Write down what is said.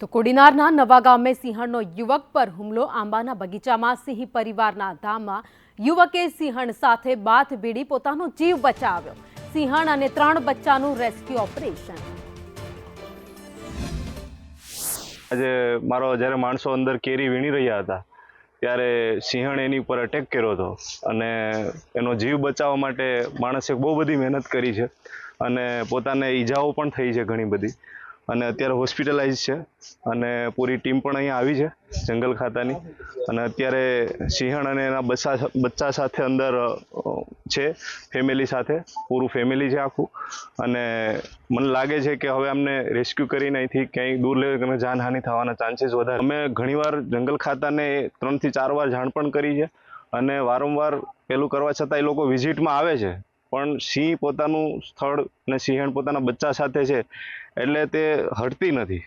તો કોડીનારના નવા ગામે સિંહણનો યુવક પર હુમલો. આંબાના બગીચામાં સિંહ પરિવારના ધામમાં યુવકે સિંહણ સાથે બાથ ભીડી પોતાનો જીવ બચાવ્યો. સિંહણ અને ત્રણ બચ્ચાનું રેસ્ક્યુ ઓપરેશન. આજે મારો જ્યારે માણસો અંદર કેરી વીણી રહ્યા હતા, ત્યારે સિંહણ એની ઉપર અટેક કર્યો હતો અને એનો જીવ બચાવવા માટે માણસે બહુ બધી મહેનત કરી છે અને પોતાને ઈજાઓ પણ થઈ છે ઘણી બધી. અને અત્યારે હોસ્પિટલાઇઝ છે. અને પૂરી ટીમ પણ અહીંયા આવી છે, જંગલ ખાતાની. અને અત્યારે સિંહણ અને એના બચ્ચા બચ્ચા સાથે અંદર છે ફેમિલી સાથે, પૂરું ફેમિલી છે આખું. અને મને લાગે છે કે હવે અમને રેસ્ક્યુ કરીને અહીંથી ક્યાંય દૂર લઈ અને જાનહાનિ થવાના ચાન્સીસ વધારે. અમે ઘણીવાર જંગલ ખાતાને ત્રણથી ચાર વાર જાણ પણ કરી છે. અને વારંવાર પેલું કરવા છતાં એ લોકો વિઝિટમાં આવે છે. પણ સિંહ પોતાનું સ્થળ અને સિંહણ પોતાના બચ્ચા સાથે છે એટલે તે હટતી નથી.